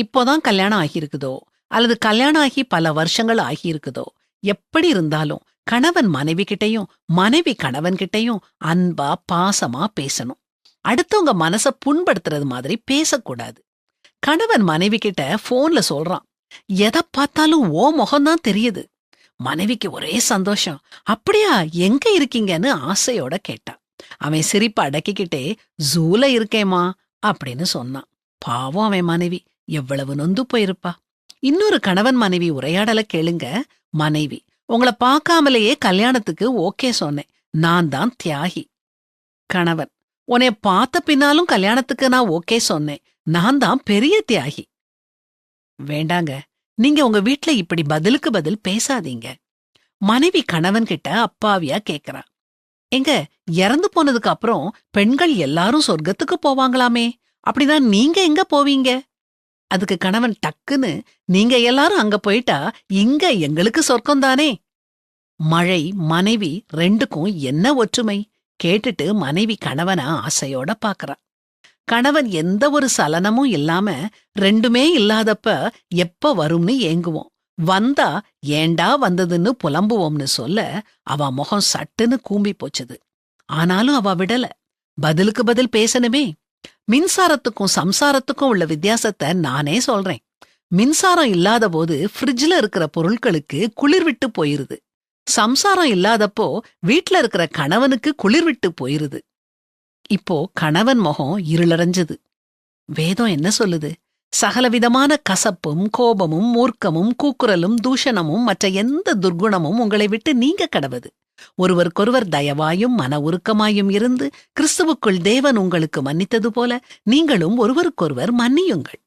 இப்போதான் கல்யாணம் ஆகியிருக்குதோ? அல்லது கல்யாணம் ஆகி பல வருஷங்கள் ஆகியிருக்குதோ? எப்படி இருந்தாலும் கணவன் மனைவி கிட்டயும் மனைவி கணவன் கிட்டயும் அன்பா பாசமா பேசணும். அடுத்தவங்க மனச புண்படுத்துறது மாதிரி பேசக்கூடாது. கணவன் மனைவி கிட்ட போன்ல சொல்றான். எதை பார்த்தாலும் ஓ முகம்தான் தெரியுது. மனைவிக்கு ஒரே சந்தோஷம். அப்படியா? எங்க இருக்கீங்கன்னு ஆசையோட கேட்டான் அவன் சிரிப்பை அடக்கிக்கிட்டே ஜூல இருக்கேமா அப்படின்னு சொன்னான். பாவம் அவன் மனைவி. எவ்வளவு நொந்து போயிருப்பா. இன்னொரு கணவன் மனைவி உரையாடல கேளுங்க. மனைவி உங்கள பார்க்காமலேயே கல்யாணத்துக்கு ஓகே சொன்னேன். நான் தான் தியாகி. கணவன் உன்னை பார்த்த பின்னாலும் கல்யாணத்துக்கு நான் ஓகே சொன்னேன். நான் தான் பெரிய தியாகி. வேண்டாங்க நீங்க உங்க வீட்ல இப்படி பதிலுக்கு பதில் பேசாதீங்க. மனைவி கணவன் கிட்ட அப்பாவியா கேக்குறா. எங்க இறந்து போனதுக்கு அப்புறம் பெண்கள் எல்லாரும் சொர்க்கத்துக்கு போவாங்களாமே. அப்படிதான் நீங்க எங்க போவீங்க? அதுக்கு கணவன் டக்குன்னு நீங்க எல்லாரும் அங்க போயிட்டா இங்க எங்களுக்கு சொர்க்கம் தானே? மழை மனைவி ரெண்டுக்கும் என்ன ஒற்றுமை? கேட்டுட்டு மனைவி கணவன ஆசையோட பாக்குறா. கணவன் எந்த ஒரு சலனமும் இல்லாம ரெண்டுமே இல்லாதப்ப எப்ப வரும்னு ஏங்குவோம். வந்தா ஏண்டா வந்ததுன்னு புலம்புவோம்னு சொல்ல அவ முகம் சட்டுன்னு கூம்பி போச்சுது. ஆனாலும் அவ விடல. பதிலுக்கு பதில் பேசணுமே. மின்சாரத்துக்கும் சம்சாரத்துக்கும் உள்ள வித்தியாசத்தை நானே சொல்றேன். மின்சாரம் இல்லாத போது ஃப்ரிட்ஜ்ல இருக்கிற பொருட்களுக்கு குளிர் விட்டு போயிருது. சம்சாரம் இல்லாதப்போ வீட்ல இருக்கிற கணவனுக்கு குளிர் விட்டு போயிருது. இப்போ கணவன் முகம் இருளடைஞ்சது. வேதம் என்ன சொல்லுது? சகலவிதமான கசப்பும் கோபமும் மூர்க்கமும் கூக்குரலும் தூஷணமும் மற்ற எந்த துர்க்குணமும் உங்களை விட்டு நீங்க கடவது. ஒருவருக்கொருவர் தயவாயும் மன உருக்கமாயும் இருந்து கிறிஸ்துவுக்குள் தேவன் உங்களுக்கு மன்னித்தது போல நீங்களும் ஒருவருக்கொருவர் மன்னியுங்கள்.